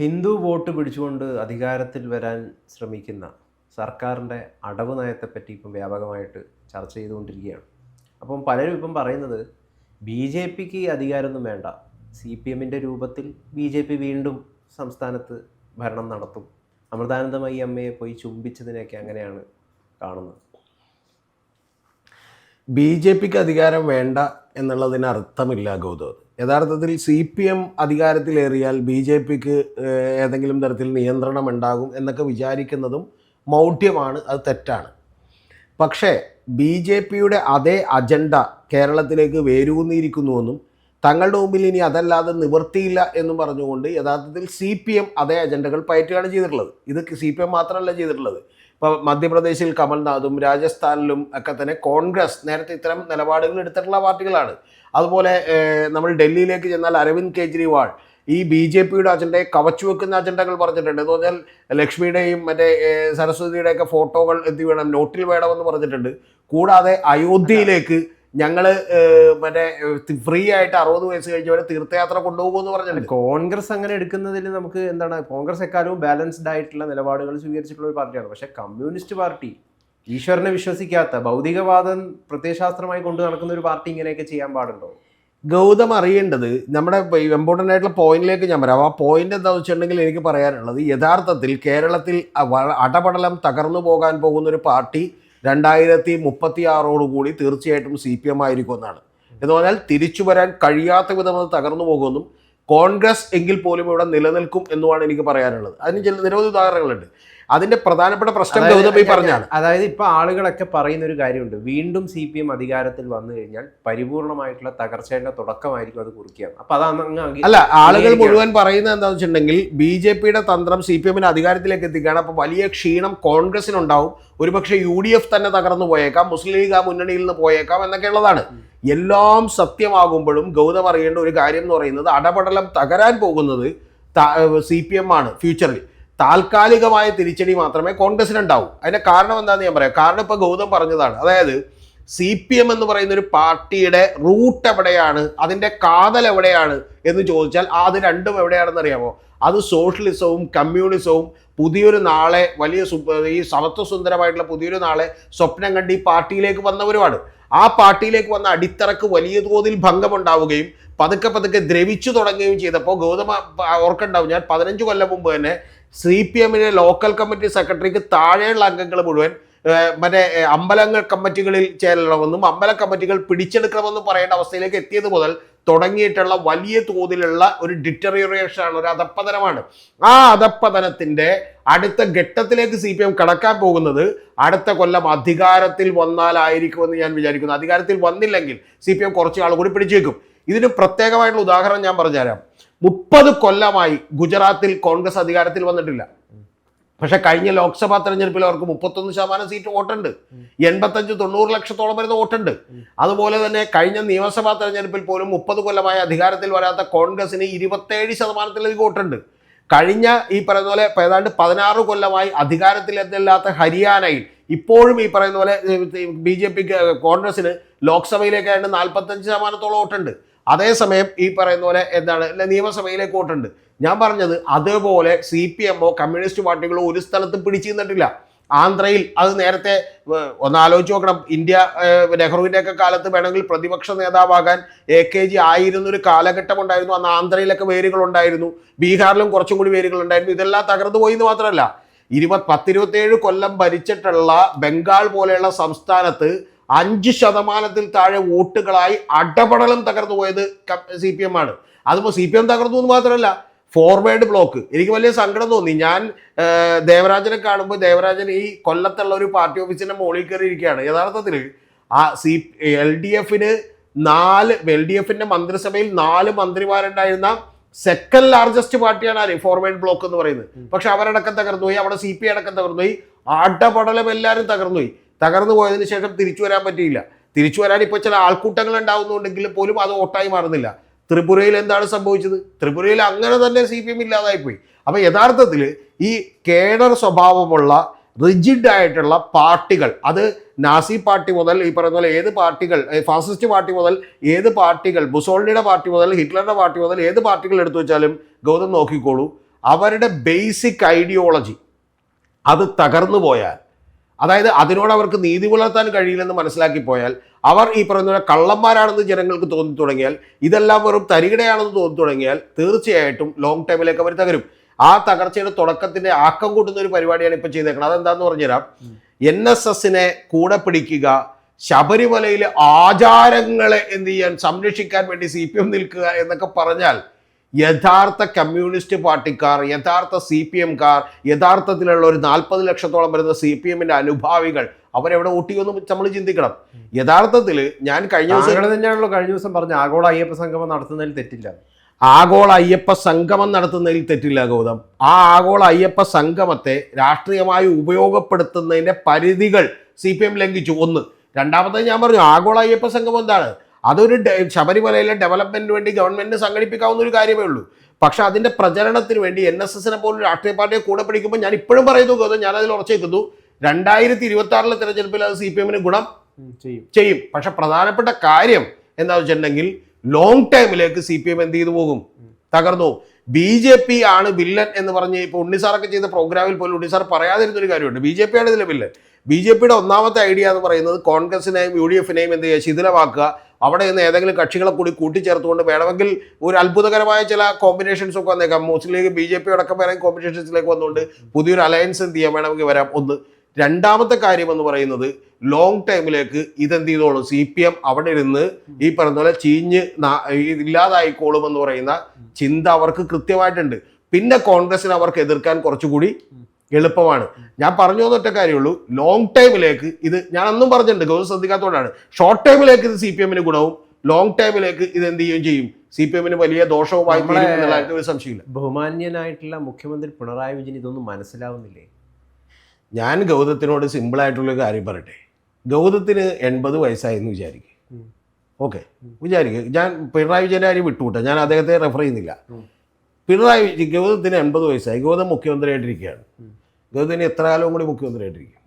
Hindu vote പിടിച്ചുകൊണ്ട് അധികാരത്തിൽ വരാൻ ശ്രമിക്കുന്ന സർക്കാരിന്റെ അടവ് നയത്തെപ്പറ്റി ഇപ്പം വ്യാപകമായിട്ട് ചർച്ച ചെയ്തുകൊണ്ടിരിക്കുകയാണ്. അപ്പം പലരും ഇപ്പം പറയുന്നത് ബി ജെ പിക്ക് അധികാരമൊന്നും വേണ്ട. സി പി എമ്മിന്റെ രൂപത്തിൽ ബി ജെ പി വീണ്ടും സംസ്ഥാനത്ത് ഭരണം നടത്തും. അമൃതാനന്ദമയി അമ്മയെ പോയി ചുംബിച്ചതിനെയൊക്കെ അങ്ങനെയാണ് കാണുന്നത്. ബി ജെ പിക്ക് അധികാരം വേണ്ട എന്നുള്ളതിന് അർത്ഥമില്ല യഥാർത്ഥത്തിൽ സി പി എം അധികാരത്തിലേറിയാൽ ബി ജെ പിക്ക് ഏതെങ്കിലും തരത്തിൽ നിയന്ത്രണം ഉണ്ടാകും എന്നൊക്കെ വിചാരിക്കുന്നതും മൗഢ്യമാണ് അത് തെറ്റാണ്. പക്ഷേ ബി ജെ പിയുടെ അതേ അജണ്ട കേരളത്തിലേക്ക് വേരൂന്നിയിരിക്കുന്നുവെന്നും തങ്ങളുടെ മുമ്പിൽ ഇനി അതല്ലാതെ നിവർത്തിയില്ല എന്നും പറഞ്ഞുകൊണ്ട് യഥാർത്ഥത്തിൽ സി പി എം അതേ അജണ്ടകൾ പയറ്റുകയാണ് ചെയ്തിട്ടുള്ളത്. ഇത് സി പി എം മാത്രമല്ല ചെയ്തിട്ടുള്ളത്. ഇപ്പോൾ മധ്യപ്രദേശിൽ കമൽനാഥും രാജസ്ഥാനിലും ഒക്കെ തന്നെ കോൺഗ്രസ് നേരത്തെ ഇത്തരം നിലപാടുകൾ എടുത്തിട്ടുള്ള പാർട്ടികളാണ്. അതുപോലെ നമ്മൾ ഡൽഹിയിലേക്ക് ചെന്നാൽ അരവിന്ദ് കെജ്രിവാൾ ഈ ബി ജെ പിയുടെ അജണ്ടയെ കവച്ചു വെക്കുന്ന അജണ്ടകൾ പറഞ്ഞിട്ടുണ്ട്. എന്ന് പറഞ്ഞാൽ ലക്ഷ്മിയുടെയും മറ്റേ സരസ്വതിയുടെയൊക്കെ ഫോട്ടോകൾ എന്ത് വേണം നോട്ടിൽ വേണമെന്ന് പറഞ്ഞിട്ടുണ്ട്. കൂടാതെ അയോധ്യയിലേക്ക് ഞങ്ങൾ മറ്റേ ഫ്രീ ആയിട്ട് അറുപത് വയസ്സ് കഴിഞ്ഞവരെ തീർത്ഥയാത്ര കൊണ്ടുപോകുമെന്ന് പറഞ്ഞിട്ടുണ്ട്. കോൺഗ്രസ് അങ്ങനെ എടുക്കുന്നതിൽ നമുക്ക് എന്താണ് കോൺഗ്രസ് എക്കാലവും ബാലൻസ്ഡ് ആയിട്ടുള്ള നിലപാടുകൾ സ്വീകരിച്ചിട്ടുള്ള ഒരു പാർട്ടിയാണ്. പക്ഷേ കമ്മ്യൂണിസ്റ്റ് പാർട്ടി ഈശ്വരനെ വിശ്വസിക്കാത്ത ഭൗതികവാദം പ്രത്യയശാസ്ത്രമായി കൊണ്ടു നടക്കുന്ന ഒരു പാർട്ടി ഇങ്ങനെയൊക്കെ ചെയ്യാൻ പാടുണ്ടോ? ഗൗതം അറിയേണ്ടത് നമ്മുടെ ഇമ്പോർട്ടന്റ് ആയിട്ടുള്ള പോയിന്റിലേക്ക് ഞാൻ വരാം. ആ പോയിന്റ് എന്താണെന്ന് വെച്ചിട്ടുണ്ടെങ്കിൽ എനിക്ക് പറയാനുള്ളത് യഥാർത്ഥത്തിൽ കേരളത്തിൽ അടപടലം തകർന്നു പോകാൻ പോകുന്ന ഒരു പാർട്ടി രണ്ടായിരത്തി മുപ്പത്തി ആറോടുകൂടി തീർച്ചയായിട്ടും സി പി എം ആയിരിക്കും എന്നാണ്. എന്ന് പറഞ്ഞാൽ തിരിച്ചു വരാൻ കഴിയാത്ത വിധം അത് തകർന്നു പോകുമെന്നും കോൺഗ്രസ് എങ്കിൽ പോലും ഇവിടെ നിലനിൽക്കും എന്നുമാണ് എനിക്ക് പറയാനുള്ളത്. അതിന് ചില നിരവധി ഉദാഹരണങ്ങളുണ്ട്. അതിന്റെ പ്രധാനപ്പെട്ട പ്രശ്നം ഗൗതമി ഗൗതം പറഞ്ഞാണ്. അതായത് ഇപ്പൊ ആളുകളൊക്കെ പറയുന്ന ഒരു കാര്യമുണ്ട്. വീണ്ടും സി പി എം അധികാരത്തിൽ വന്നു കഴിഞ്ഞാൽ പരിപൂർണമായിട്ടുള്ള തകർച്ചയുടെ തുടക്കമായിരിക്കും അത് കുറിക്കുക അപ്പൊ അതാണ് അല്ല ആളുകൾ മുഴുവൻ പറയുന്നത് എന്താണെന്ന് വെച്ചിട്ടുണ്ടെങ്കിൽ ബി ജെ പിയുടെ തന്ത്രം സി പി എമ്മിന് അധികാരത്തിലേക്ക് എത്തിക്കുകയാണ്. അപ്പൊ വലിയ ക്ഷീണം കോൺഗ്രസിനുണ്ടാവും. ഒരുപക്ഷെ യു ഡി എഫ് തന്നെ തകർന്നു പോയേക്കാം. മുസ്ലിം ലീഗ് ആ മുന്നണിയിൽ നിന്ന് പോയേക്കാം എന്നൊക്കെ ഉള്ളതാണ് എല്ലാം സത്യമാകുമ്പോഴും ഗൗതം അറിയേണ്ട ഒരു കാര്യം എന്ന് പറയുന്നത് അടപടലം തകരാൻ പോകുന്നത് സി പി എം ആണ് ഫ്യൂച്ചറിൽ താൽക്കാലികമായ തിരിച്ചടി മാത്രമേ കോൺഗ്രസിന് ഉണ്ടാവൂ. അതിന്റെ കാരണം എന്താണെന്ന് ഞാൻ പറയാം. കാരണം ഇപ്പോൾ ഗൗതം പറഞ്ഞതാണ്. അതായത് സി പി എം എന്ന് പറയുന്ന ഒരു പാർട്ടിയുടെ റൂട്ട് എവിടെയാണ് അതിന്റെ കാതൽ എവിടെയാണ് എന്ന് ചോദിച്ചാൽ അത് രണ്ടും എവിടെയാണെന്ന് അറിയാമോ? അത് സോഷ്യലിസവും കമ്മ്യൂണിസവും പുതിയൊരു നാളെ വലിയ ഈ സമത്വസുന്ദരമായിട്ടുള്ള പുതിയൊരു നാളെ സ്വപ്നം കണ്ടി പാർട്ടിയിലേക്ക് വന്നവരുമാണ്. ആ പാർട്ടിയിലേക്ക് വന്ന അടിത്തറക്ക് വലിയ തോതിൽ ഭംഗമുണ്ടാവുകയും പതുക്കെ പതുക്കെ ദ്രവിച്ചു തുടങ്ങുകയും ചെയ്തപ്പോൾ ഗൗതമ ഓർക്കുണ്ടാവും ഞാൻ പതിനഞ്ച് കൊല്ലം മുമ്പ് തന്നെ സി പി എമ്മിലെ ലോക്കൽ കമ്മിറ്റി സെക്രട്ടറിക്ക് താഴെയുള്ള അംഗങ്ങൾ മുഴുവൻ മറ്റേ അമ്പലങ്ങൾ കമ്മിറ്റികളിൽ ചേരണമെന്നും അമ്പല കമ്മിറ്റികൾ പിടിച്ചെടുക്കണമെന്നും പറയേണ്ട അവസ്ഥയിലേക്ക് എത്തിയത് മുതൽ തുടങ്ങിയിട്ടുള്ള വലിയ തോതിലുള്ള ഒരു ഡിറ്ററിയറേഷൻ ആണ് ഒരു അധപ്പതനമാണ്. ആ അധപ്പതനത്തിന്റെ അടുത്ത ഘട്ടത്തിലേക്ക് സി പി എം കടക്കാൻ പോകുന്നത് അടുത്ത കൊല്ലം അധികാരത്തിൽ വന്നാലായിരിക്കുമെന്ന് ഞാൻ വിചാരിക്കുന്നു. അധികാരത്തിൽ വന്നില്ലെങ്കിൽ സി പി എം കുറച്ച് ആൾ കൂടി പിടിച്ചേക്കും. ഇതിന് പ്രത്യേകമായിട്ടുള്ള ഉദാഹരണം ഞാൻ പറഞ്ഞുതരാം. മുപ്പത് കൊല്ലമായി ഗുജറാത്തിൽ കോൺഗ്രസ് അധികാരത്തിൽ വന്നിട്ടില്ല. പക്ഷെ കഴിഞ്ഞ ലോക്സഭാ തെരഞ്ഞെടുപ്പിൽ അവർക്ക് മുപ്പത്തൊന്ന് ശതമാനം സീറ്റ് വോട്ടുണ്ട്. എൺപത്തഞ്ച് തൊണ്ണൂറ് ലക്ഷത്തോളം വരുന്ന വോട്ടുണ്ട്. അതുപോലെ തന്നെ കഴിഞ്ഞ നിയമസഭാ തെരഞ്ഞെടുപ്പിൽ പോലും മുപ്പത് കൊല്ലമായി അധികാരത്തിൽ വരാത്ത കോൺഗ്രസിന് ഇരുപത്തേഴ് ശതമാനത്തിലധികം വോട്ടുണ്ട്. കഴിഞ്ഞ ഈ പറയുന്ന പോലെ ഏതാണ്ട് പതിനാറ് കൊല്ലമായി അധികാരത്തിലെത്തില്ലാത്ത ഹരിയാനയിൽ ഇപ്പോഴും ഈ പറയുന്ന പോലെ ബി ജെ പിക്ക് കോൺഗ്രസിന് ലോക്സഭയിലേക്ക് ആയിട്ട് നാൽപ്പത്തഞ്ച് ശതമാനത്തോളം വോട്ടുണ്ട്. അതേസമയം ഈ പറയുന്ന പോലെ എന്താണ് നിയമസഭയിലേക്ക് വോട്ടുണ്ട്. ഞാൻ പറഞ്ഞത് അതേപോലെ സി പി എമ്മോ കമ്മ്യൂണിസ്റ്റ് പാർട്ടികളോ ഒരു സ്ഥലത്തും പിടിച്ചു നിന്നിട്ടില്ല. ആന്ധ്രയിൽ അത് നേരത്തെ ഒന്ന് ആലോചിച്ച് നോക്കണം. ഇന്ത്യ നെഹ്റുവിന്റെ ഒക്കെ കാലത്ത് വേണമെങ്കിൽ പ്രതിപക്ഷ നേതാവാകാൻ എ കെ ജി ആയിരുന്ന ഒരു കാലഘട്ടം ഉണ്ടായിരുന്നു അന്ന് ആന്ധ്രയിലൊക്കെ വേരുകൾ ഉണ്ടായിരുന്നു ബീഹാറിലും കുറച്ചും കൂടി വേരുകൾ ഉണ്ടായിരുന്നു ഇതെല്ലാം തകർന്നു പോയി എന്ന് മാത്രമല്ല ഇരുപത് പത്തിരുപത്തേഴ് കൊല്ലം ഭരിച്ചിട്ടുള്ള ബംഗാൾ പോലെയുള്ള സംസ്ഥാനത്ത് അഞ്ച് ശതമാനത്തിൽ താഴെ വോട്ടുകളായി അടപടലം തകർന്നു പോയത് സി പി എം ആണ്. അതിപ്പോൾ സി പി എം തകർന്നു എന്ന് മാത്രമല്ല ഫോർവേഡ് ബ്ലോക്ക് എനിക്ക് വലിയ സങ്കടം തോന്നി. ഞാൻ ദേവരാജനെ കാണുമ്പോൾ ദേവരാജൻ ഈ കൊല്ലത്തുള്ള ഒരു പാർട്ടി ഓഫീസിന്റെ മുകളിൽ കയറിയിരിക്കുകയാണ്. യഥാർത്ഥത്തിൽ ആ സി എൽ ഡി എഫിന് നാല് എൽ ഡി എഫിന്റെ മന്ത്രിസഭയിൽ നാല് മന്ത്രിമാരുണ്ടായിരുന്ന സെക്കൻഡ് ലാർജസ്റ്റ് പാർട്ടിയാണ് ആര്? ഫോർവേഡ് ബ്ലോക്ക് എന്ന് പറയുന്നത്. പക്ഷെ അവരടക്കം തകർന്നു പോയി അവിടെ സി പി അടക്കം തകർന്നു പോയി അടപടലം എല്ലാവരും തകർന്നു പോയി തകർന്നു പോയതിന് ശേഷം തിരിച്ചു വരാൻ പറ്റിയില്ല. തിരിച്ചു വരാൻ ഇപ്പോൾ ചില ആൾക്കൂട്ടങ്ങൾ ഉണ്ടാവുന്നുണ്ടെങ്കിൽ പോലും അത് ഓട്ടായി മാറുന്നില്ല. ത്രിപുരയിൽ എന്താണ് സംഭവിച്ചത്? ത്രിപുരയിൽ അങ്ങനെ തന്നെ സി പി എം ഇല്ലാതായിപ്പോയി. അപ്പോൾ യഥാർത്ഥത്തിൽ ഈ കേഡർ സ്വഭാവമുള്ള റിജിഡ് ആയിട്ടുള്ള പാർട്ടികൾ അത് നാസി പാർട്ടി മുതൽ ഈ പറയുന്ന പോലെ ഏത് പാർട്ടികൾ ഫാസിസ്റ്റ് പാർട്ടി മുതൽ ഏത് പാർട്ടികൾ മുസോളിനിയുടെ പാർട്ടി മുതൽ ഹിറ്റ്ലറുടെ പാർട്ടി മുതൽ ഏത് പാർട്ടികൾ എടുത്തു വെച്ചാലും ഗൗതം നോക്കിക്കോളൂ. അവരുടെ ബേസിക് ഐഡിയോളജി അത് തകർന്നു പോയാൽ അതായത് അതിനോട് അവർക്ക് നീതി പുലർത്താൻ കഴിയില്ലെന്ന് മനസ്സിലാക്കി പോയാൽ അവർ ഈ പറയുന്ന കള്ളന്മാരാണെന്ന് ജനങ്ങൾക്ക് തോന്നി തുടങ്ങിയാൽ ഇതെല്ലാം വെറും തരികിടയാണെന്ന് തോന്നി തുടങ്ങിയാൽ തീർച്ചയായിട്ടും ലോങ് ടൈമിലേക്ക് അവർ തകരും. ആ തകർച്ചയുടെ തുടക്കത്തിന്റെ ആക്കം കൂട്ടുന്ന ഒരു പരിപാടിയാണ് ഇപ്പൊ ചെയ്തേക്കുന്നത് അതെന്താന്ന് പറഞ്ഞുതരാം. എൻ എസ് എസിനെ കൂടെ പിടിക്കുക ശബരിമലയിലെ ആചാരങ്ങളെ എന്ത് ചെയ്യാൻ സംരക്ഷിക്കാൻ വേണ്ടി സി പി എം നിൽക്കുക എന്നൊക്കെ പറഞ്ഞാൽ യഥാർത്ഥ കമ്മ്യൂണിസ്റ്റ് പാർട്ടിക്കാർ യഥാർത്ഥ സി പി എംകാർ യഥാർത്ഥത്തിലുള്ള ഒരു നാൽപ്പത് ലക്ഷത്തോളം വരുന്ന സി പി എമ്മിന്റെ അനുഭാവികൾ അവരെവിടെ ഊട്ടിയൊന്നും നമ്മൾ ചിന്തിക്കണം. യഥാർത്ഥത്തിൽ ഞാൻ കഴിഞ്ഞ ദിവസം തന്നെയാണല്ലോ കഴിഞ്ഞ ദിവസം പറഞ്ഞ ആഗോള അയ്യപ്പ സംഗമം നടത്തുന്നതിൽ തെറ്റില്ല. ആഗോള അയ്യപ്പ സംഗമം നടത്തുന്നതിൽ തെറ്റില്ല ഗൗതം. ആ ആഗോള അയ്യപ്പ സംഗമത്തെ രാഷ്ട്രീയമായി ഉപയോഗപ്പെടുത്തുന്നതിന്റെ പരിധികൾ സി പി എം ലംഘിച്ചു. ഒന്ന്. രണ്ടാമത്തെ ഞാൻ പറഞ്ഞു ആഗോള അയ്യപ്പ സംഗമം എന്താണ്? അതൊരു ശബരിമലയിലെ ഡെവലപ്മെന്റിന് വേണ്ടി ഗവൺമെന്റിന് സംഘടിപ്പിക്കാവുന്ന ഒരു കാര്യമേ ഉള്ളൂ. പക്ഷെ അതിന്റെ പ്രചരണത്തിന് വേണ്ടി എൻ എസ് എസിനെ പോലും രാഷ്ട്രീയ പാർട്ടിയെ കൂടെ പിടിക്കുമ്പോൾ ഞാൻ ഇപ്പോഴും പറയുന്നു ഗൗതം ഞാൻ അതിൽ ഉറച്ചേക്കുന്നു രണ്ടായിരത്തി ഇരുപത്തി ആറിലെ തെരഞ്ഞെടുപ്പിൽ അത് സി പി എമ്മിന് ഗുണം ചെയ്യും. ചെയ്യും. പക്ഷെ പ്രധാനപ്പെട്ട കാര്യം എന്താണെന്ന് വെച്ചിട്ടുണ്ടെങ്കിൽ ലോങ് ടൈമിലേക്ക് സി പി എം എന്ത് ചെയ്തു പോകും? തകർന്നു ബി ജെ പി ആണ് വില്ലൻ എന്ന് പറഞ്ഞ് ഇപ്പൊ ഉണ്ണിസാറൊക്കെ ചെയ്ത പ്രോഗ്രാമിൽ പോലും ഉണ്ണിസാർ പറയാതിരുന്ന ഒരു കാര്യമുണ്ട്. ബി ജെ പി ആണ് ഇതിലെ വില്ലൻ. ബി ജെ പിയുടെ ഒന്നാമത്തെ ഐഡിയ എന്ന് പറയുന്നത് കോൺഗ്രസിനെയും യു ഡി എഫിനെയും എന്ത് ചെയ്യുക? ശിഥിലമാക്കുക. അവിടെ നിന്ന് ഏതെങ്കിലും കക്ഷികളെ കൂടി കൂട്ടിച്ചേർത്തുകൊണ്ട് വേണമെങ്കിൽ ഒരു അത്ഭുതകരമായ ചില കോമ്പിനേഷൻസ് ഒക്കെ വന്നേക്കാം. Muslim League B J P അടക്കം വരെ കോമ്പിനേഷൻസിലേക്ക് വന്നുകൊണ്ട് പുതിയൊരു അലയൻസ് എന്ത് ചെയ്യാൻ വേണമെങ്കിൽ വരാം. ഒന്ന് രണ്ടാമത്തെ കാര്യം എന്ന് പറയുന്നത് ലോങ് ടൈമിലേക്ക് ഇതെന്ത് ചെയ്തോളും? സി പി എം അവിടെ ഇരുന്ന് ഈ പറഞ്ഞ പോലെ ചീഞ്ഞ് ഇല്ലാതായിക്കോളും എന്ന് പറയുന്ന ചിന്ത അവർക്ക് കൃത്യമായിട്ടുണ്ട്. പിന്നെ കോൺഗ്രസിനെ അവർക്ക് എതിർക്കാൻ കുറച്ചുകൂടി എളുപ്പമാണ്. ഞാൻ പറഞ്ഞു തന്നിട്ട കാര്യമുള്ളൂ. ലോങ് ടൈമിലേക്ക് ഇത് ഞാൻ അന്നും പറഞ്ഞിട്ടുണ്ട് ഗൗരവ ശ്രദ്ധിക്കാത്തതുകൊണ്ടാണ്. ഷോർട്ട് ടൈമിലേക്ക് ഇത് സി പി എമ്മിന് ഗുണവും ലോങ് ടൈമിലേക്ക് ഇത് എന്ത് ചെയ്യുകയും ചെയ്യും. സി പി എമ്മിന് വലിയ ദോഷവുമായി ഒരു സംശയമില്ല. ബഹുമാന്യനായിട്ടുള്ള മുഖ്യമന്ത്രി പിണറായി വിജയൻ ഇതൊന്നും മനസ്സിലാവുന്നില്ലേ? ഞാൻ ഗൗതത്തിനോട് സിമ്പിളായിട്ടുള്ള കാര്യം പറയട്ടെ. ഗൗതത്തിന് എൺപത് വയസ്സായി എന്ന് വിചാരിക്കും. ഉം. ഓക്കെ. വിചാരിക്കുക ഞാൻ പിണറായി വിജയന്റെ കാര്യം വിട്ടുവിട്ടെ ഞാൻ അദ്ദേഹത്തെ റെഫർ ചെയ്യുന്നില്ല. പിണറായി വിജയൻ ഗൗതത്തിന് എൺപത് വയസ്സായി. ഗൗതം മുഖ്യമന്ത്രിയായിട്ടിരിക്കുകയാണ്. തന്നെ എത്ര കാലവും കൂടി മുഖ്യമന്ത്രിയായിട്ടിരിക്കും?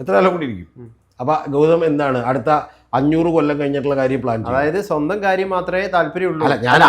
എത്ര കാലം കൂടി ഇരിക്കും? അപ്പൊ ഗൗതം എന്താണ്? അടുത്ത അഞ്ഞൂറ് കൊല്ലം കഴിഞ്ഞിട്ടുള്ള കാര്യം പ്ലാൻ അതായത് സ്വന്തം കാര്യം മാത്രമേ താല്പര്യമുള്ളൂ. ഞാൻ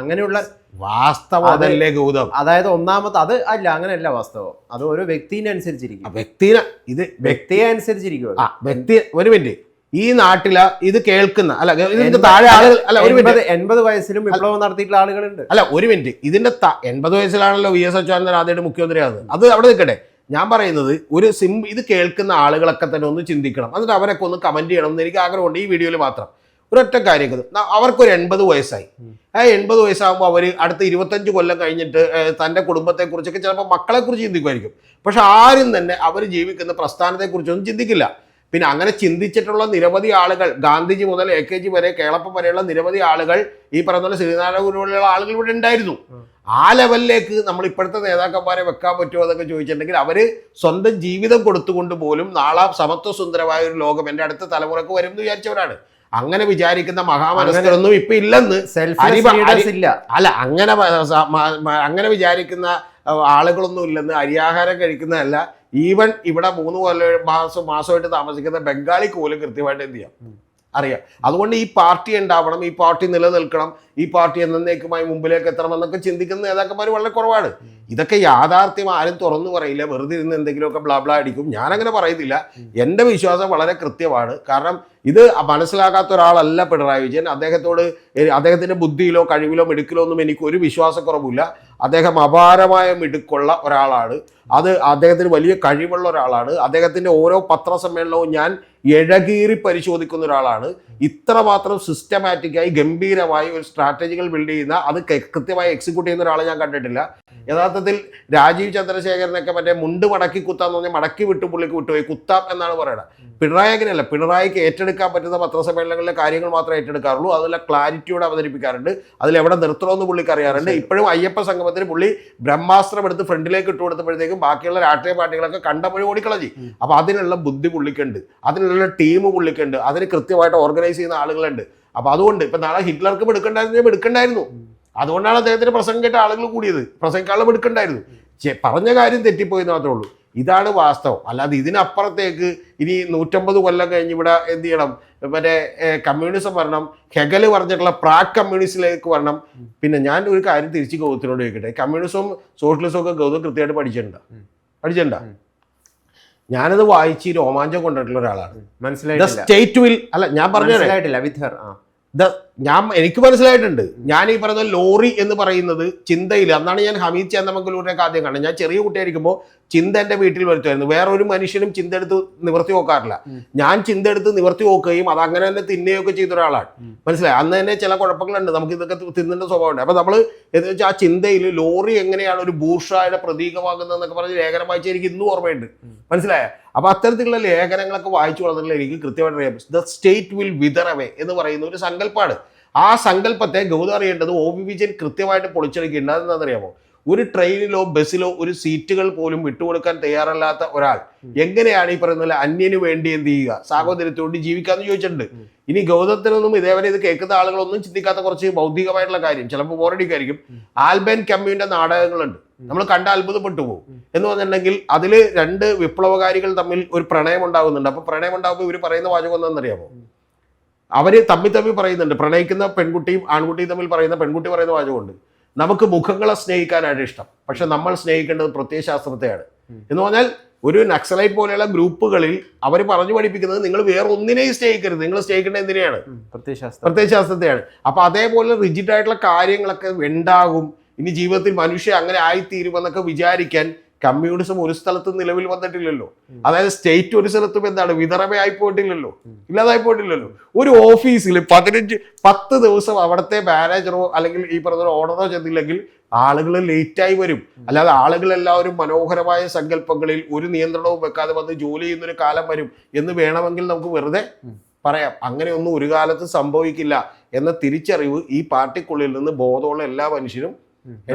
അങ്ങനെയുള്ള വാസ്തവം അതല്ലേ ഗൗതം? അതായത് ഒന്നാമത്തെ അത് അല്ല അങ്ങനെയല്ല വാസ്തവം. അത് ഓരോ വ്യക്തിനെ അനുസരിച്ചിരിക്കും. വ്യക്തിനെ ഇത് വ്യക്തി വ്യക്തിയെ അനുസരിച്ചിരിക്കും വ്യക്തി ഒരു മിനിറ്റ്. ഈ നാട്ടില ഇത് കേൾക്കുന്ന അല്ല ഇതിന്റെ താഴെ ആളുകൾ അല്ല ഒരു മിനിറ്റ്. എൺപത് വയസ്സിലും വിപ്ലവം നടത്തിയിട്ടുള്ള ആളുകളുണ്ട്. അല്ല ഒരു മിനിറ്റ്. ഇതിന്റെ എൺപത് വയസ്സിലാണല്ലോ വി എസ് അച്യുതാനന്ദൻ ആദ്യമായിട്ട് മുഖ്യമന്ത്രിയാകുന്നത് അത് അവിടെ നിൽക്കട്ടെ. ഞാൻ പറയുന്നത് ഒരു സിം ഇത് കേൾക്കുന്ന ആളുകളൊക്കെ തന്നെ ഒന്ന് ചിന്തിക്കണം. എന്നിട്ട് അവരൊക്കെ ഒന്ന് കമന്റ് ചെയ്യണം എന്ന് എനിക്ക് ആഗ്രഹമുണ്ട് ഈ വീഡിയോയിൽ മാത്രം. ഒരൊറ്റ കാര്യം അവർക്കൊരു എൺപത് വയസ്സായി. ആ എൺപത് വയസ്സാകുമ്പോൾ അവർ അടുത്ത ഇരുപത്തഞ്ച് കൊല്ലം കഴിഞ്ഞിട്ട് തന്റെ കുടുംബത്തെക്കുറിച്ചൊക്കെ ചിലപ്പോൾ മക്കളെക്കുറിച്ച് ചിന്തിക്കുമായിരിക്കും. പക്ഷെ ആരും തന്നെ അവർ ജീവിക്കുന്ന പ്രസ്ഥാനത്തെക്കുറിച്ചൊന്നും ചിന്തിക്കില്ല. പിന്നെ അങ്ങനെ ചിന്തിച്ചിട്ടുള്ള നിരവധി ആളുകൾ ഗാന്ധിജി മുതൽ എ കെ ജി വരെ കേളപ്പം വരെയുള്ള നിരവധി ആളുകൾ ഈ പറഞ്ഞ പോലെ ശ്രീനാരായണ ആളുകൾ ഇവിടെ ഉണ്ടായിരുന്നു. ആ ലെവലിലേക്ക് നമ്മൾ ഇപ്പോഴത്തെ നേതാക്കന്മാരെ വെക്കാൻ പറ്റുമോ എന്നൊക്കെ ചോദിച്ചിട്ടുണ്ടെങ്കിൽ അവർ സ്വന്തം ജീവിതം കൊടുത്തുകൊണ്ട് പോലും നാളെ സമത്വ സുന്ദരമായ ഒരു ലോകം എന്റെ അടുത്ത തലമുറയ്ക്ക് വരും എന്ന് വിചാരിച്ചവരാണ്. അങ്ങനെ വിചാരിക്കുന്ന മഹാമനസ്കരൊന്നും ഇപ്പൊ ഇല്ലെന്ന് അല്ല അങ്ങനെ അങ്ങനെ വിചാരിക്കുന്ന ആളുകളൊന്നും ഇല്ലെന്ന് അരിയാഹാരം കഴിക്കുന്നതല്ല. ഈവൻ ഇവിടെ മൂന്ന് കൊല്ലം മാസം മാസമായിട്ട് താമസിക്കുന്ന ബംഗാളിക്ക് പോലും കൃത്യമായിട്ട് എന്ത് ചെയ്യാം. അറിയാം. അതുകൊണ്ട് ഈ പാർട്ടി ഉണ്ടാവണം ഈ പാർട്ടി നിലനിൽക്കണം ഈ പാർട്ടി എന്നേക്കുമായി മുമ്പിലേക്ക് എത്തണം എന്നൊക്കെ ചിന്തിക്കുന്ന നേതാക്കന്മാർ വളരെ കുറവാണ്. ഇതൊക്കെ യാഥാർത്ഥ്യം ആരും തുറന്നു പറയില്ല. വെറുതെ ഇരുന്ന് എന്തെങ്കിലുമൊക്കെ ബ്ലാബ്ല അടിക്കും. ഞാനങ്ങനെ പറയുന്നില്ല എന്റെ വിശ്വാസം വളരെ കൃത്യമാണ്. കാരണം ഇത് മനസ്സിലാക്കാത്ത ഒരാളല്ല പിണറായി വിജയൻ. അദ്ദേഹത്തോട് അദ്ദേഹത്തിന്റെ അദ്ദേഹത്തിന്റെ ബുദ്ധിയിലോ കഴിവിലോ മിടുക്കിലോ ഒന്നും എനിക്ക് ഒരു വിശ്വാസക്കുറവില്ല അദ്ദേഹം അപാരമായ മിടുക്കുള്ള ഒരാളാണ്. അത് അദ്ദേഹത്തിന് വലിയ കഴിവുള്ള ഒരാളാണ്. അദ്ദേഹത്തിന്റെ ഓരോ പത്രസമ്മേളനവും ഞാൻ എഴകീറി പരിശോധിക്കുന്ന ഒരാളാണ്. ഇത്രമാത്രം സിസ്റ്റമാറ്റിക്കായി ഗംഭീരമായി ഒരു സ്ട്രാറ്റജികൾ ബിൽഡ് ചെയ്യുന്ന അത് കൃത്യമായി എക്സിക്യൂട്ട് ചെയ്യുന്ന ഒരാളെ ഞാൻ കണ്ടിട്ടില്ല. യഥാർത്ഥത്തിൽ രാജീവ് ചന്ദ്രശേഖരനൊക്കെ മറ്റേ മുണ്ട് മടക്കി കുത്താന്ന് പറഞ്ഞാൽ മടക്കി വിട്ടു പുള്ളിക്ക് വിട്ടുപോയി. കുത്താം എന്നാണ് പറയുന്നത് പിണറായി അങ്ങനെയല്ല പിണറായിക്ക് ഏറ്റെടുക്കാൻ പറ്റുന്ന പത്രസമ്മേളനങ്ങളിലെ കാര്യങ്ങൾ മാത്രമേ ഏറ്റെടുക്കാറുള്ളൂ. അതെല്ലാം ക്ലാരിറ്റിയോടെ അവതരിപ്പിക്കാറുണ്ട്. അതിൽ എവിടെ നിർത്തണമെന്ന് പുള്ളിക്ക് അറിയാറുണ്ട്. ഇപ്പോഴും അയ്യപ്പ സംഗമത്തിന് പുള്ളി ബ്രഹ്മാസ്ത്രം എടുത്ത് ഫ്രണ്ടിലേക്ക് ഇട്ട് കൊടുത്തപ്പോഴത്തേക്കും ബാക്കിയുള്ള രാഷ്ട്രീയ പാർട്ടികളൊക്കെ കണ്ടപ്പോഴും ഓടിക്കളഞ്ഞു. അപ്പോൾ അതിനുള്ള ബുദ്ധി പുള്ളിക്കുണ്ട്. അതിനുള്ള ടീം പുള്ളിക്കുണ്ട്. അതിന് കൃത്യമായിട്ട് ഓർഗനൈസ് ചെയ്യുന്ന ആളുകളുണ്ട്. അപ്പൊ അതുകൊണ്ട് ഇപ്പൊ നാളെ ഹിറ്റ്ലർക്ക് എടുക്കണ്ടായിരുന്നു എടുക്കണ്ടായിരുന്നു അതുകൊണ്ടാണ് അദ്ദേഹത്തിന് പ്രസംഗം കേട്ട ആളുകൾ കൂടിയത്. പ്രസംഗിക്കാനുള്ള എടുക്കണ്ടായിരുന്നു പറഞ്ഞ കാര്യം തെറ്റിപ്പോയി എന്ന് മാത്രമേ ഉള്ളൂ. ഇതാണ് വാസ്തവം. അല്ലാതെ ഇതിനപ്പുറത്തേക്ക് ഇനി നൂറ്റമ്പത് കൊല്ലം കഴിഞ്ഞ് ഇവിടെ എന്ത് ചെയ്യണം? മറ്റേ കമ്മ്യൂണിസം വരണം. ഹെഗൽ പറഞ്ഞിട്ടുള്ള പ്രാക് കമ്മ്യൂണിസ്റ്റിലേക്ക് വരണം. പിന്നെ ഞാൻ ഒരു കാര്യം തിരിച്ച് ഗൗതത്തിനോട് ചോദിക്കട്ടെ. കമ്മ്യൂണിസവും സോഷ്യലിസവും ഒക്കെ ഗൗതം കൃത്യമായിട്ട് പഠിച്ചിട്ടുണ്ടോ? പഠിച്ചിട്ടുണ്ടോ? ഞാനത് വായിച്ച് രോമാഞ്ചം കൊണ്ടിട്ടുള്ള ഒരാളാണ്. മനസ്സിലായി മനസ്സിലായിട്ടില്ല സ്റ്റേറ്റ് വിൽ അല്ല ഞാൻ പറഞ്ഞില്ല ദ ഞാൻ എനിക്ക് മനസ്സിലായിട്ടുണ്ട്. ഞാൻ ഈ പറഞ്ഞ ലോറി എന്ന് പറയുന്നത് ചിന്തയിൽ അന്നാണ് ഞാൻ ഹമീദ് ചന്ദമംഗലൂരിനെ ആദ്യം കണ്ടത്. ഞാൻ ചെറിയ കുട്ടിയായിരിക്കുമ്പോൾ ചിന്ത എന്റെ വീട്ടിൽ വരുത്തുമായിരുന്നു വേറെ ഒരു മനുഷ്യനും ചിന്ത എടുത്ത് നിവർത്തി നോക്കാറില്ല. ഞാൻ ചിന്ത എടുത്ത് നിവർത്തി നോക്കുകയും അത് അങ്ങനെ തന്നെ തിന്നുകയൊക്കെ ചെയ്ത ഒരാളാണ് മനസ്സിലായി? അന്ന് തന്നെ ചില കുഴപ്പങ്ങളുണ്ട്. നമുക്ക് ഇതൊക്കെ തിന്നേണ്ട സ്വഭാവമുണ്ട്. അപ്പൊ നമ്മൾ എന്ന് വെച്ചാൽ ആ ചിന്തയിൽ ലോറി എങ്ങനെയാണ് ഒരു ബൂർഷായുടെ പ്രതീകമാകുന്നതെന്നൊക്കെ പറഞ്ഞ് ലേഖനം വായിച്ച എനിക്ക് ഇന്നും ഓർമ്മയുണ്ട്. മനസ്സിലായ? അപ്പൊ അത്തരത്തിലുള്ള ലേഖനങ്ങളൊക്കെ വായിച്ചു വളർന്നിട്ടുള്ള എനിക്ക് കൃത്യമായിട്ട് അറിയാം. ദ സ്റ്റേറ്റ് വിൽ വിതറവേ എന്ന് പറയുന്ന ഒരു സങ്കല്പമാണ് ആ സങ്കല്പത്തെ ഗൗതം അറിയേണ്ടത് ഒ വി വിജയൻ കൃത്യമായിട്ട് പൊളിച്ചെടുക്കേണ്ടത് എന്താണെന്നറിയാമോ? ഒരു ട്രെയിനിലോ ബസ്സിലോ ഒരു സീറ്റുകൾ പോലും വിട്ടുകൊടുക്കാൻ തയ്യാറല്ലാത്ത ഒരാൾ എങ്ങനെയാണ് ഈ പറയുന്ന അന്യന് വേണ്ടി എന്ത് ചെയ്യുക? സാഹോദര്യത്തോട് ജീവിക്കാന്ന് ചോദിച്ചിട്ടുണ്ട്. ഇനി ഗൗതത്തിനൊന്നും ഇതേവരെ ഇത് കേൾക്കുന്ന ആളുകളൊന്നും ചിന്തിക്കാത്ത കുറച്ച് ഭൗതികമായിട്ടുള്ള കാര്യം. ചിലപ്പോൾ ബോറടിക്കായിരിക്കും ആൽബൻ കമ്മ്യൂണിന്റെ നാടകങ്ങളുണ്ട്. നമ്മൾ കണ്ട അത്ഭുതപ്പെട്ടു പോകും. എന്ന് പറഞ്ഞിട്ടുണ്ടെങ്കിൽ അതിൽ രണ്ട് വിപ്ലവകാരികൾ തമ്മിൽ ഒരു പ്രണയം ഉണ്ടാകുന്നുണ്ട്. അപ്പൊ പ്രണയം ഉണ്ടാകുമ്പോൾ ഇവർ പറയുന്ന വാചകം എന്താണെന്നറിയാമോ? അവർ തമ്മി തമ്മി പറയുന്നുണ്ട്. പ്രണയിക്കുന്ന പെൺകുട്ടിയും ആൺകുട്ടിയും തമ്മിൽ പറയുന്ന പെൺകുട്ടി പറയുന്ന വാചകമുണ്ട്. നമുക്ക് മുഖങ്ങളെ സ്നേഹിക്കാനായിട്ട് ഇഷ്ടം. പക്ഷെ നമ്മൾ സ്നേഹിക്കേണ്ടത് പ്രത്യയശാസ്ത്രത്തെയാണ് എന്ന് പറഞ്ഞാൽ ഒരു നക്സലൈറ്റ് പോലെയുള്ള ഗ്രൂപ്പുകളിൽ അവർ പറഞ്ഞു പഠിപ്പിക്കുന്നത് നിങ്ങൾ വേറെ ഒന്നിനെയും സ്നേഹിക്കരുത്. നിങ്ങൾ സ്നേഹിക്കേണ്ടത് എന്തിനെയാണ്? പ്രത്യയശാസ്ത്രം പ്രത്യയശാസ്ത്രത്തെയാണ് അപ്പൊ അതേപോലെ റിജിഡ് ആയിട്ടുള്ള കാര്യങ്ങളൊക്കെ ഉണ്ടാകും. ഇനി ജീവിതത്തിൽ മനുഷ്യ അങ്ങനെ ആയിത്തീരുമെന്നൊക്കെ വിചാരിക്കാൻ കമ്മ്യൂണിസം ഒരു സ്ഥലത്തും നിലവിൽ വന്നിട്ടില്ലല്ലോ. അതായത് സ്റ്റേറ്റ് ഒരു സ്ഥലത്തും എന്താണ് വിതറമേ ആയി പോയിട്ടില്ലല്ലോ ഇല്ലാതായി പോയിട്ടില്ലല്ലോ. ഒരു ഓഫീസിൽ പതിനഞ്ച് പത്ത് ദിവസം അവിടുത്തെ മാനേജറോ അല്ലെങ്കിൽ ഈ പറഞ്ഞ ഓണറോ ചെന്നില്ലെങ്കിൽ ആളുകൾ ലേറ്റായി വരും. അല്ലാതെ ആളുകൾ എല്ലാവരും മനോഹരമായ സങ്കല്പങ്ങളിൽ ഒരു നിയന്ത്രണവും വെക്കാതെ വന്ന് ജോലി ചെയ്യുന്നൊരു കാലം വരും എന്ന് വേണമെങ്കിൽ നമുക്ക് വെറുതെ പറയാം. അങ്ങനെയൊന്നും ഒരു കാലത്ത് സംഭവിക്കില്ല എന്ന തിരിച്ചറിവ് ഈ പാർട്ടിക്കുള്ളിൽ നിന്ന് ബോധമുള്ള എല്ലാ മനുഷ്യരും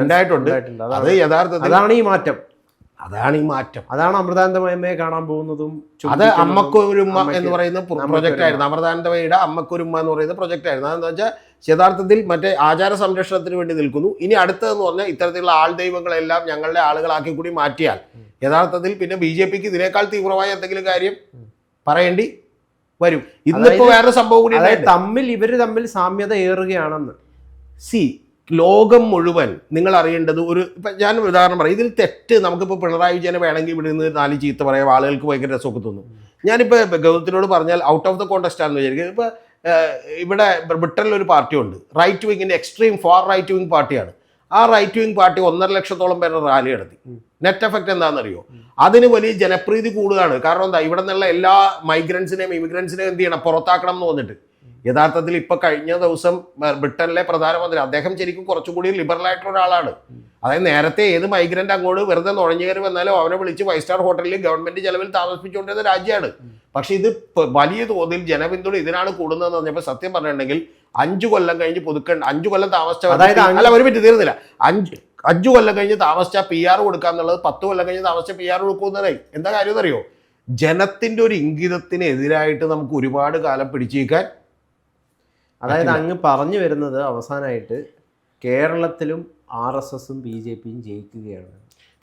ഉണ്ടായിട്ടുണ്ട്. അത് യഥാർത്ഥത്തിൽ അതാണ് ഈ മാറ്റം. അതാണ് ഈ മാറ്റം. അതാണ് അമൃതാനന്ദമയമ്മയെ കാണാൻ പോകുന്നതും അത്. അമ്മക്കൊരുമ്മ എന്ന് പറയുന്ന. പ്രൊജക്റ്റ് ആയിരുന്നു. അമൃതാനന്ദമയുടെ അമ്മക്കൊരുമ്മ എന്ന് പറയുന്ന പ്രൊജക്റ്റ് ആയിരുന്നു. അതെന്താ വെച്ചാൽ യഥാർത്ഥത്തിൽ മറ്റേ ആചാര സംരക്ഷണത്തിന് വേണ്ടി നിൽക്കുന്നു. ഇനി അടുത്തതെന്ന് പറഞ്ഞാൽ ഇത്തരത്തിലുള്ള ആൾ ദൈവങ്ങളെല്ലാം ഞങ്ങളുടെ ആളുകളാക്കി കൂടി മാറ്റിയാൽ യഥാർത്ഥത്തിൽ പിന്നെ ബി ജെ പിക്ക് ഇതിനേക്കാൾ തീവ്രമായ എന്തെങ്കിലും കാര്യം പറയേണ്ടി വരും. ഇന്നിപ്പോ വേറെ സംഭവം കൂടി തമ്മിൽ ഇവർ തമ്മിൽ സാമ്യത ഏറുകയാണെന്ന്. സി ലോകം മുഴുവൻ നിങ്ങൾ അറിയേണ്ടത് ഒരു ഇപ്പം ഞാൻ ഉദാഹരണം പറയാം. ഇതിൽ തെറ്റ് നമുക്കിപ്പോൾ പിണറായി വിജയനെ വേണമെങ്കിൽ ഇവിടെ നിന്ന് നാല് ചീത്ത പറയാം. ആളുകൾക്ക് ഭയങ്കര രസമൊക്കെ തോന്നും. ഞാനിപ്പോൾ ഗൗതത്തിനോട് പറഞ്ഞാൽ ഔട്ട് ഓഫ് ദ കോണ്ടസ്റ്റ് ആണെന്ന് വിചാരിക്കും. ഇപ്പോൾ ഇവിടെ ബ്രിട്ടനിൽ ഒരു പാർട്ടിയുണ്ട് റൈറ്റ് വിങ്ങിന്റെ എക്സ്ട്രീം ഫോർ റൈറ്റ് വിങ് പാർട്ടിയാണ് ആ റൈറ്റ് വിങ് പാർട്ടി ഒന്നര ലക്ഷത്തോളം പേരുടെ റാലി നടത്തി. നെറ്റ് എഫക്റ്റ് എന്താണെന്നറിയോ? അതിന് വലിയ ജനപ്രീതി കൂടുകയാണ്. കാരണം എന്താ? ഇവിടെ നിന്നുള്ള എല്ലാ മൈഗ്രൻസിനെയും ഇമിഗ്രൻസിനെയും എന്ത് ചെയ്യണം? പുറത്താക്കണം എന്ന് വന്നിട്ട്. യഥാർത്ഥത്തിൽ ഇപ്പൊ കഴിഞ്ഞ ദിവസം ബ്രിട്ടനിലെ പ്രധാനമന്ത്രി അദ്ദേഹം ശരിക്കും കുറച്ചുകൂടി ലിബറൽ ആയിട്ടുള്ള ഒരാളാണ്. അതായത് നേരത്തെ ഏത് മൈഗ്രന്റ് അങ്ങോട്ട് വെറുതെ നുഴഞ്ഞു കയറി വന്നാലും അവനെ വിളിച്ച് ഫൈവ് സ്റ്റാർ ഹോട്ടലിൽ ഗവൺമെന്റ് ചെലവിൽ താമസിപ്പിച്ചുകൊണ്ടിരുന്ന രാജ്യമാണ് പക്ഷെ ഇത് വലിയ തോതിൽ ജനപിന്തുണ ഇതിനാണ് കൂടുന്നതെന്ന് പറഞ്ഞപ്പോൾ സത്യം പറഞ്ഞിട്ടുണ്ടെങ്കിൽ അഞ്ചു കൊല്ലം കഴിഞ്ഞ് പുതുക്കേണ്ട അഞ്ചു കൊല്ലം താമസിച്ച അതായത് അങ്ങനെ അല്ല ഒരു മിനിറ്റ് തീർന്നില്ല. അഞ്ച് അഞ്ചു കൊല്ലം കഴിഞ്ഞ് താമസിച്ച പി ആർ കൊടുക്കുക എന്നുള്ളത് പത്ത് കൊല്ലം കഴിഞ്ഞ് താമസിച്ച പി ആർ കൊടുക്കുന്നതായി. എന്താ കാര്യം എന്നറിയോ? ജനത്തിന്റെ ഒരു ഇംഗിതത്തിനെതിരായിട്ട് നമുക്ക് ഒരുപാട് കാലം പിടിച്ചേക്കാൻ അതായത് അങ്ങ് പറഞ്ഞു വരുന്നത് അവസാനമായിട്ട് കേരളത്തിലും ആർ എസ് എസും ബി ജെ പിയും ജയിക്കുകയാണ്.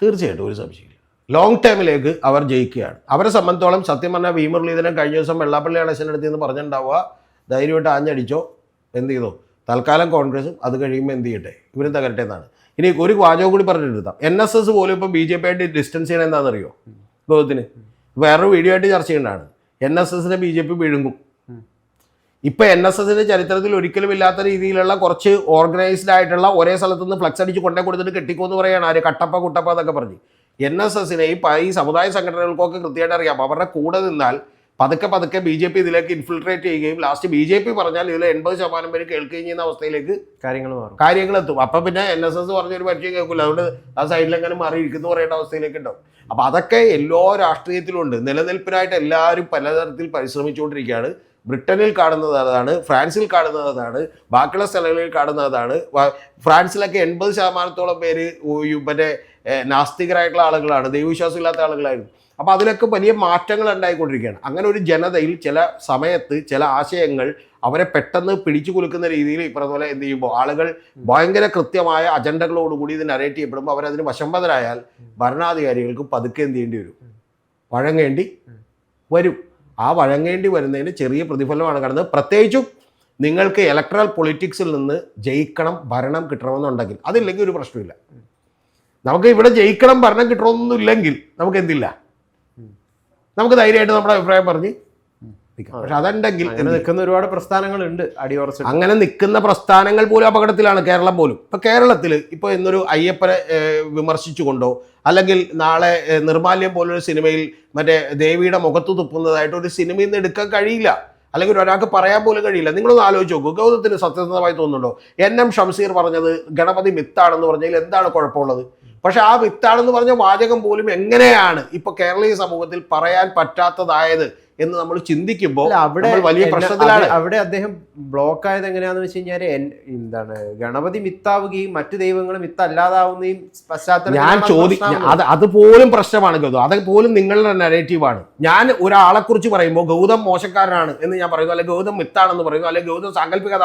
തീർച്ചയായിട്ടും ഒരു സംശയമില്ല ലോങ് ടേമിലേക്ക് അവർ ജയിക്കുകയാണ്. അവരെ സംബന്ധിച്ചോളം സത്യം പറഞ്ഞാൽ വി മുരളീധരൻ കഴിഞ്ഞ ദിവസം വെള്ളാപ്പള്ളി അണശൻ അടുത്ത് എന്ന് പറഞ്ഞിട്ടുണ്ടാവുക ധൈര്യമായിട്ട് ആഞ്ഞടിച്ചോ എന്ത് ചെയ്തോ? തൽക്കാലം കോൺഗ്രസും അത് കഴിയുമ്പോൾ എന്ത് ചെയ്യട്ടെ? ഇവരും തകരട്ടെ എന്നാണ്. ഇനി ഒരു വാചകം കൂടി പറഞ്ഞിട്ടെടുത്താം എൻ എസ് എസ് പോലും ഇപ്പോൾ ബി ജെ പി ആയിട്ട് ഡിസ്റ്റൻസ് ചെയ്യണം എന്താണെന്നറിയോ? ലോകത്തിന് വേറൊരു വീഡിയോ ആയിട്ട് ചർച്ച ചെയ്യേണ്ടതാണ് എൻ എസ് എസിനെ ബി ജെ പി വിഴുങ്ങും ഇപ്പൊ എൻ എസ് എസിന്റെ ചരിത്രത്തിൽ ഒരിക്കലും ഇല്ലാത്ത രീതിയിലുള്ള കുറച്ച് ഓർഗനൈസ്ഡ് ആയിട്ടുള്ള ഒരേ സ്ഥലത്ത് നിന്ന് ഫ്ലക്സ് അടിച്ച് കൊണ്ടേ കൊടുത്തിട്ട് കെട്ടിക്കോ എന്ന് പറയാണ് ആര്? കട്ടപ്പ കുട്ടപ്പ എന്നൊക്കെ പറഞ്ഞ്. എൻ എസ് എസിനെ ഈ സമുദായ സംഘടനകൾക്കൊക്കെ കൃത്യമായിട്ട് അറിയാം. അവരുടെ കൂടെ നിന്നാൽ പതുക്കെ പതുക്കെ ബി ജെ പി ഇതിലേക്ക് ഇൻഫിൽട്രേറ്റ് ചെയ്യുകയും ലാസ്റ്റ് ബി ജെ പി പറഞ്ഞാൽ ഇതിൽ എൺപത് ശതമാനം പേര് കേൾക്കുകയും ചെയ്യുന്ന അവസ്ഥയിലേക്ക് കാര്യങ്ങൾ മാറും. കാര്യങ്ങൾ എത്തും അപ്പൊ പിന്നെ എൻ എസ് എസ് പറഞ്ഞൊരു പരിചയം കേൾക്കില്ല അതുകൊണ്ട് ആ സൈഡിലെങ്ങനെ മാറിയിരിക്കുന്നു പറയേണ്ട അവസ്ഥയിലേക്ക് ഉണ്ടാവും. അപ്പൊ അതൊക്കെ എല്ലാ രാഷ്ട്രീയത്തിലുണ്ട് നിലനിൽപ്പിനായിട്ട് എല്ലാവരും പലതരത്തിൽ പരിശ്രമിച്ചുകൊണ്ടിരിക്കുകയാണ്. ബ്രിട്ടനിൽ കാണുന്നത് അതാണ് ഫ്രാൻസിൽ കാണുന്നത് അതാണ് ബാക്കിയുള്ള സ്ഥലങ്ങളിൽ കാണുന്നത് അതാണ്. ഫ്രാൻസിലൊക്കെ എൺപത് ശതമാനത്തോളം പേര് മറ്റേ നാസ്തികരായിട്ടുള്ള ആളുകളാണ് ദൈവവിശ്വാസം ഇല്ലാത്ത ആളുകളായിരുന്നു. അപ്പോൾ അതിലൊക്കെ വലിയ മാറ്റങ്ങൾ ഉണ്ടായിക്കൊണ്ടിരിക്കുകയാണ്. അങ്ങനെ ഒരു ജനതയിൽ ചില സമയത്ത് ചില ആശയങ്ങൾ അവരെ പെട്ടെന്ന് പിടിച്ചു കുലുക്കുന്ന രീതിയിൽ ഈ പറഞ്ഞ പോലെ എന്ത് ചെയ്യുമ്പോൾ ആളുകൾ ഭയങ്കര കൃത്യമായ അജണ്ടകളോടുകൂടി ഇത് നരേറ്റ് ചെയ്യപ്പെടുമ്പോൾ അവരതിന് വശംബദരായാൽ ഭരണാധികാരികൾക്ക് പതുക്കെ എന്ത് ചെയ്യേണ്ടി വരും? വഴങ്ങേണ്ടി വരും. ആ വഴങ്ങേണ്ടി വരുന്നതിന് ചെറിയ പ്രതിഫലമാണ് കാണുന്നത് പ്രത്യേകിച്ചും നിങ്ങൾക്ക് ഇലക്ട്രൽ പൊളിറ്റിക്സിൽ നിന്ന് ജയിക്കണം ഭരണം കിട്ടണമെന്നുണ്ടെങ്കിൽ അതില്ലെങ്കിൽ ഒരു പ്രശ്നമില്ല നമുക്ക് ഇവിടെ ജയിക്കണം ഭരണം കിട്ടണമെന്നില്ലെങ്കിൽ നമുക്ക് എന്തില്ല? നമുക്ക് ധൈര്യമായിട്ട് നമ്മുടെ അഭിപ്രായം പറഞ്ഞ് നിൽക്കാം. പക്ഷെ അതുണ്ടെങ്കിൽ അങ്ങനെ നിൽക്കുന്ന ഒരുപാട് പ്രസ്ഥാനങ്ങളുണ്ട് അടിയുറച്ച് അങ്ങനെ നിൽക്കുന്ന പ്രസ്ഥാനങ്ങൾ പോലും അപകടത്തിലാണ് കേരളം പോലും. ഇപ്പൊ കേരളത്തിൽ ഇപ്പൊ ഇന്നൊരു അയ്യപ്പനെ വിമർശിച്ചുകൊണ്ടോ അല്ലെങ്കിൽ നാളെ നിർമാല്യം പോലൊരു സിനിമയിൽ മറ്റേ ദേവിയുടെ മുഖത്ത് തുപ്പുന്നതായിട്ട് ഒരു സിനിമയിൽ നിന്ന് എടുക്കാൻ കഴിയില്ല. അല്ലെങ്കിൽ ഒരാൾക്ക് പറയാൻ പോലും കഴിയില്ല. നിങ്ങളൊന്ന് ആലോചിച്ച് നോക്കൂ. ഗൗതത്തിന് സത്യസന്ധമായി തോന്നുന്നുണ്ടോ? എൻ എം ഷംസീർ പറഞ്ഞത് ഗണപതി മിത്താണെന്ന് പറഞ്ഞതിൽ എന്താണ് കുഴപ്പമുള്ളത്? പക്ഷെ ആ വിത്താണെന്ന് പറഞ്ഞ വാചകം പോലും എങ്ങനെയാണ് ഇപ്പൊ കേരളീയ സമൂഹത്തിൽ പറയാൻ പറ്റാത്തതായത് എന്ന് നമ്മൾ ചിന്തിക്കുമ്പോൾ അവിടെ വലിയ പ്രശ്നത്തിലാണ്. അവിടെ- അദ്ദേഹം ബ്ലോക്ക് ആയത് എങ്ങനെയാന്ന് വെച്ച് കഴിഞ്ഞാൽ എന്താണ് ഗണപതി മിത്താവുകയും മറ്റു ദൈവങ്ങൾ മിത്തല്ലാതാവുകയും പശ്ചാത്തലം ഞാൻ ചോദിക്കും അത് അതുപോലും പ്രശ്നമാണ് ഗൗതം. അത് പോലും നിങ്ങളുടെ നെഗറ്റീവാണ് ഞാൻ ഒരാളെ കുറിച്ച് പറയുമ്പോൾ ഗൗതം മോശക്കാരനാണ് എന്ന് ഞാൻ പറയുന്നു. അല്ലെങ്കിൽ ഗൗതം മിത്താണെന്ന് പറയുന്നു. അല്ലെങ്കിൽ ഗൗതം സാങ്കല്പിക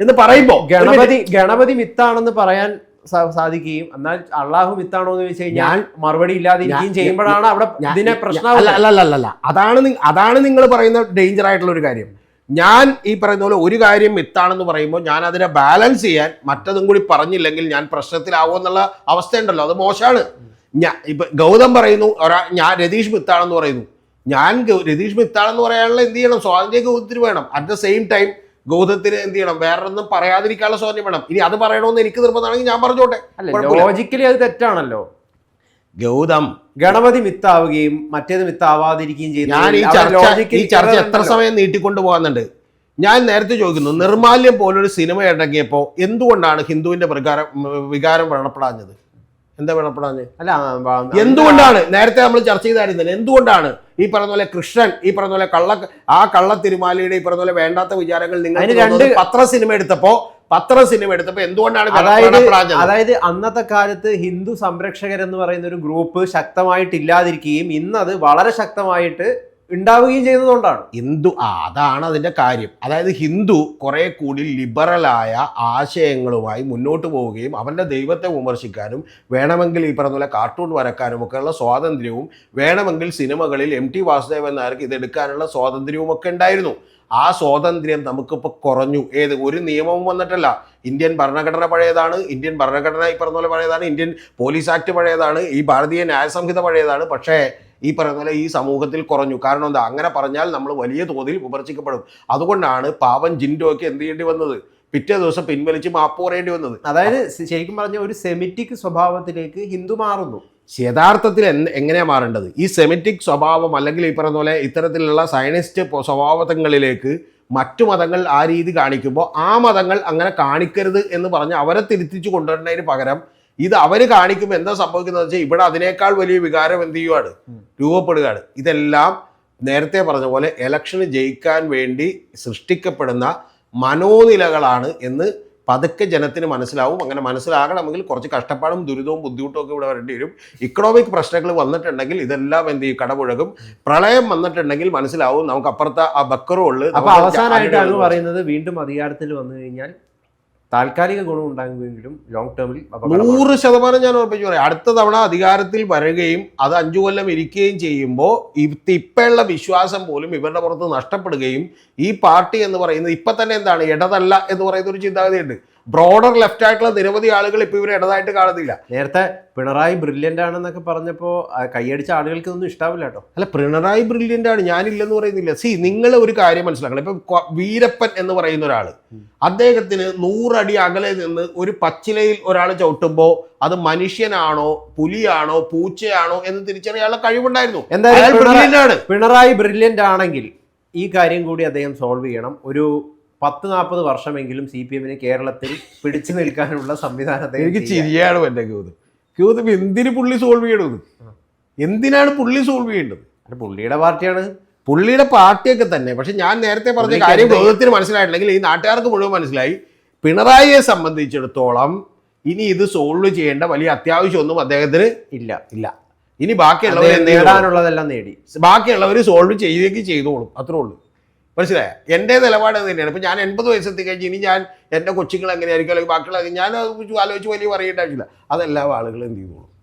എന്ന് പറയുമ്പോൾ ഗണപതി ഗണപതി മിത്താണെന്ന് പറയാൻ സാധിക്കുകയും. എന്നാൽ അള്ളാഹു വിത്താണോ എന്ന് ചോദിച്ചു കഴിഞ്ഞാൽ ഞാൻ- മറുപടി ഇല്ലാതിരിക്കുകയും ചെയ്യുമ്പോഴാണ് അവിടെ ഇതിനെ പ്രശ്നം അല്ല അതാണ് അതാണ് നിങ്ങൾ പറയുന്ന ഡേഞ്ചർ ആയിട്ടുള്ള ഒരു കാര്യം. ഞാൻ ഈ പറയുന്ന പോലെ ഒരു കാര്യം മിത്താണെന്ന് പറയുമ്പോൾ ഞാൻ അതിനെ ബാലൻസ് ചെയ്യാൻ മറ്റതും കൂടി പറഞ്ഞില്ലെങ്കിൽ ഞാൻ പ്രശ്നത്തിലാവും എന്നുള്ള അവസ്ഥയുണ്ടല്ലോ. അത് മോശമാണ്. ഞാൻ ഇപ്പൊ ഗൗതം പറയുന്നു ഒരാ ഞാൻ രതീഷ് മിത്താണെന്ന് പറയുന്നു. ഞാൻ രതീഷ് മിത്താണെന്ന് പറയാനുള്ള എന്ത് ചെയ്യണം? സ്വാതന്ത്ര്യ ഗൗതത്തിന് വേണം. അറ്റ് ദ സെയിം ടൈം ഗൗതത്തിന് എന്ത് ചെയ്യണം? വേറൊന്നും പറയാതിരിക്കാനുള്ള സ്വാതന്ത്ര്യം വേണം. ഇനി അത് പറയണമെന്ന് എനിക്ക് നിർബന്ധമാണെങ്കിൽ ഞാൻ പറഞ്ഞോട്ടെ. ലോജിക്കലി അത് തെറ്റാണല്ലോ. ഗൗതം. ഗണപതി മിത്താവുകയും മറ്റേത് മിത്താവാതിരിക്കുകയും ഞാൻ ഈ ചർച്ച ഈ ചർച്ച എത്ര സമയം നീട്ടിക്കൊണ്ടു പോകുന്നുണ്ട്? ഞാൻ നേരത്തെ ചോദിക്കുന്നു നിർമാല്യം പോലൊരു സിനിമ ഇറങ്ങിയപ്പോൾ എന്തുകൊണ്ടാണ് ഹിന്ദുവിന്റെ വികാരം വികാരം വ്രണപ്പെടാഞ്ഞത്? എന്താ വേണപ്പെടാന്ന് അല്ല എന്തുകൊണ്ടാണ്? നേരത്തെ നമ്മൾ ചർച്ച ചെയ്തായിരുന്നില്ല എന്തുകൊണ്ടാണ് ഈ പറഞ്ഞ പോലെ കൃഷ്ണൻ ഈ പറഞ്ഞ പോലെ കള്ള ആ കള്ള തിരുമാലയുടെ ഈ പറഞ്ഞ പോലെ വേണ്ടാത്ത വിചാരങ്ങൾ നിങ്ങൾ രണ്ട് പത്ര സിനിമ എടുത്തപ്പോ പത്ര സിനിമ എടുത്തപ്പോ എന്തുകൊണ്ടാണ് അതായത് അതായത് അന്നത്തെ കാലത്ത് ഹിന്ദു സംരക്ഷകരെന്ന് പറയുന്ന ഒരു ഗ്രൂപ്പ് ശക്തമായിട്ട് ഇല്ലാതിരിക്കുകയും ഇന്നത് വളരെ ശക്തമായിട്ട് ഉണ്ടാവുകയും ചെയ്യുന്നതുകൊണ്ടാണ്. ഹിന്ദു ആ അതാണ് അതിന്റെ കാര്യം. അതായത് ഹിന്ദു കുറെ കൂടി ലിബറലായ ആശയങ്ങളുമായി മുന്നോട്ട് പോവുകയും അവന്റെ ദൈവത്തെ വിമർശിക്കാനും വേണമെങ്കിൽ ഈ പറഞ്ഞ പോലെ കാർട്ടൂൺ വരക്കാനും ഒക്കെയുള്ള സ്വാതന്ത്ര്യവും വേണമെങ്കിൽ സിനിമകളിൽ എം ടി വാസുദേവൻ നായർക്ക് ഇതെടുക്കാനുള്ള സ്വാതന്ത്ര്യവും ഒക്കെ ഉണ്ടായിരുന്നു. ആ സ്വാതന്ത്ര്യം നമുക്കിപ്പോൾ കുറഞ്ഞു. ഏത് ഒരു നിയമവും വന്നിട്ടല്ല. ഇന്ത്യൻ ഭരണഘടന പഴയതാണ്. ഇന്ത്യൻ ഭരണഘടന ഈ പറഞ്ഞ പോലെ പഴയതാണ്. ഇന്ത്യൻ പോലീസ് ആക്ട് പഴയതാണ്. ഈ ഭാരതീയ ന്യായസംഹിത പഴയതാണ്. പക്ഷേ ഈ പറയുന്ന പോലെ ഈ സമൂഹത്തിൽ കുറഞ്ഞു. കാരണം എന്താ? അങ്ങനെ പറഞ്ഞാൽ നമ്മൾ വലിയ തോതിൽ വിമർശിക്കപ്പെടും. അതുകൊണ്ടാണ് പാവൻ ജിൻഡോയ്ക്ക് എന്ത് ചെയ്യേണ്ടി വന്നത്? പിറ്റേ ദിവസം പിൻവലിച്ച് മാപ്പ് പറയേണ്ടി വന്നത്. അതായത് ശരിക്കും പറഞ്ഞ ഒരു സെമിറ്റിക് സ്വഭാവത്തിലേക്ക് ഹിന്ദു മാറുന്നു. യഥാർത്ഥത്തിൽ എന്ത് എങ്ങനെയാ മാറേണ്ടത്? ഈ സെമിറ്റിക് സ്വഭാവം അല്ലെങ്കിൽ ഈ പറയുന്ന പോലെ ഇത്തരത്തിലുള്ള സയനിസ്റ്റ് സ്വഭാവങ്ങളിലേക്ക് മറ്റു മതങ്ങൾ ആ രീതി കാണിക്കുമ്പോൾ ആ മതങ്ങൾ അങ്ങനെ കാണിക്കരുത് എന്ന് പറഞ്ഞ് അവരെ തിരുത്തിച്ചു കൊണ്ടുവരുന്നതിന് പകരം ഇത് അവർ കാണിക്കുമ്പോൾ എന്താ സംഭവിക്കുന്നത് വെച്ചാൽ ഇവിടെ അതിനേക്കാൾ വലിയ വികാരം എന്ത് ചെയ്യുവാണ്? രൂപപ്പെടുകയാണ്. ഇതെല്ലാം നേരത്തെ പറഞ്ഞ പോലെ ഇലക്ഷന് ജയിക്കാൻ വേണ്ടി സൃഷ്ടിക്കപ്പെടുന്ന മനോനിലകളാണ് എന്ന് പതുക്കെ ജനത്തിന് മനസ്സിലാവും. അങ്ങനെ മനസ്സിലാകണമെങ്കിൽ കുറച്ച് കഷ്ടപ്പാടും ദുരിതവും ബുദ്ധിമുട്ടും ഒക്കെ ഇവിടെ വരേണ്ടി വരും. ഇക്കണോമിക് പ്രശ്നങ്ങൾ വന്നിട്ടുണ്ടെങ്കിൽ ഇതെല്ലാം എന്ത് ചെയ്യും? കടപുഴകും. പ്രളയം വന്നിട്ടുണ്ടെങ്കിൽ മനസ്സിലാവും. നമുക്ക് അപ്പുറത്തെ ആ ബക്കറുള്ളു അപ്പൊ അവസാനമായിട്ട് അത് പറയുന്നത് വീണ്ടും അധികാരത്തിൽ വന്നു കഴിഞ്ഞാൽ താൽക്കാലിക ഗുണം ഉണ്ടാകുമെങ്കിലും ലോങ് ടേമിൽ. നൂറ് ശതമാനം ഞാൻ ഉറപ്പിച്ചു പറയാം. അടുത്ത തവണ അധികാരത്തിൽ വരികയും അത് അഞ്ചു കൊല്ലം ഇരിക്കുകയും ചെയ്യുമ്പോൾ ഇപ്പോഴുള്ള വിശ്വാസം പോലും ഇവരുടെ പുറത്ത് നഷ്ടപ്പെടുകയും ഈ പാർട്ടി എന്ന് പറയുന്നത് ഇപ്പൊ തന്നെ എന്താണ്? ഇടതല്ല എന്ന് പറയുന്ന ഒരു ചിന്താഗതിയുണ്ട്. ബ്രോഡർ ലെഫ്റ്റ് ആയിട്ടുള്ള നിരവധി ആളുകൾ ഇപ്പൊ ഇവരെ ഇടതായിട്ട് കാണുന്നില്ല. നേരത്തെ പിണറായി ബ്രില്യന്റ് ആണെന്നൊക്കെ പറഞ്ഞപ്പോൾ കൈയടിച്ച ആളുകൾക്ക് ഇതൊന്നും ഇഷ്ടാവില്ല കേട്ടോ. അല്ല പിണറായി ബ്രില്യന്റ് ആണ്. ഞാനില്ലെന്ന് പറയുന്നില്ല. സി നിങ്ങൾ ഒരു കാര്യം മനസ്സിലാക്കണം. ഇപ്പൊ വീരപ്പൻ എന്ന് പറയുന്ന ഒരാൾ അദ്ദേഹത്തിന് നൂറടി അകലെ നിന്ന് ഒരു പച്ചിലയിൽ ഒരാൾ ചവിട്ടുമ്പോൾ അത് മനുഷ്യനാണോ പുലിയാണോ പൂച്ചയാണോ എന്ന് തിരിച്ചറിയാനുള്ള കഴിവുണ്ടായിരുന്നു. എന്തായാലും പിണറായി ബ്രില്യന്റ് ആണെങ്കിൽ ഈ കാര്യം കൂടി അദ്ദേഹം സോൾവ് ചെയ്യണം. ഒരു പത്ത് നാൽപ്പത് വർഷമെങ്കിലും സി പി എമ്മിന് കേരളത്തിൽ പിടിച്ചു നിൽക്കാനുള്ള സംവിധാനത്തെ എനിക്ക് ചിരിയാണ് എന്റെ ക്യൂത്. ക്യൂത് ഇപ്പം എന്തിന് പുള്ളി സോൾവ് ചെയ്യണത്? എന്തിനാണ് പുള്ളി സോൾവ് ചെയ്യേണ്ടത്? പുള്ളിയുടെ പാർട്ടിയാണ്. പുള്ളിയുടെ പാർട്ടിയൊക്കെ തന്നെ. പക്ഷെ ഞാൻ നേരത്തെ പറഞ്ഞ കാര്യം ഗൗതത്തിന് മനസ്സിലായിട്ടില്ലെങ്കിൽ ഈ നാട്ടുകാർക്ക് മുഴുവൻ മനസ്സിലായി. പിണറായിയെ സംബന്ധിച്ചിടത്തോളം ഇനി ഇത് സോൾവ് ചെയ്യേണ്ട വലിയ അത്യാവശ്യമൊന്നും അദ്ദേഹത്തിന് ഇല്ല ഇല്ല. ഇനി ബാക്കിയുള്ളവർ? നേടാനുള്ളതെല്ലാം നേടി. ബാക്കിയുള്ളവർ സോൾവ് ചെയ്തേക്ക് ചെയ്തോളും. അത്രേ ഉള്ളൂ. മനസ്സിലായ? എന്റെ നിലപാട് തന്നെയാണ്. ഇപ്പം ഞാൻ എൺപത് വയസ്സെത്തി കഴിഞ്ഞ് ഇനി ഞാൻ എന്റെ കൊച്ചുങ്ങൾ എങ്ങനെയായിരിക്കും? അല്ലെങ്കിൽ ബാക്കിയുള്ള ഞാൻ ആലോചിച്ച് വലിയ പറയേണ്ട ആവശ്യമില്ല. അതെല്ലാം ആളുകളും എന്ത് ചെയ്തോളും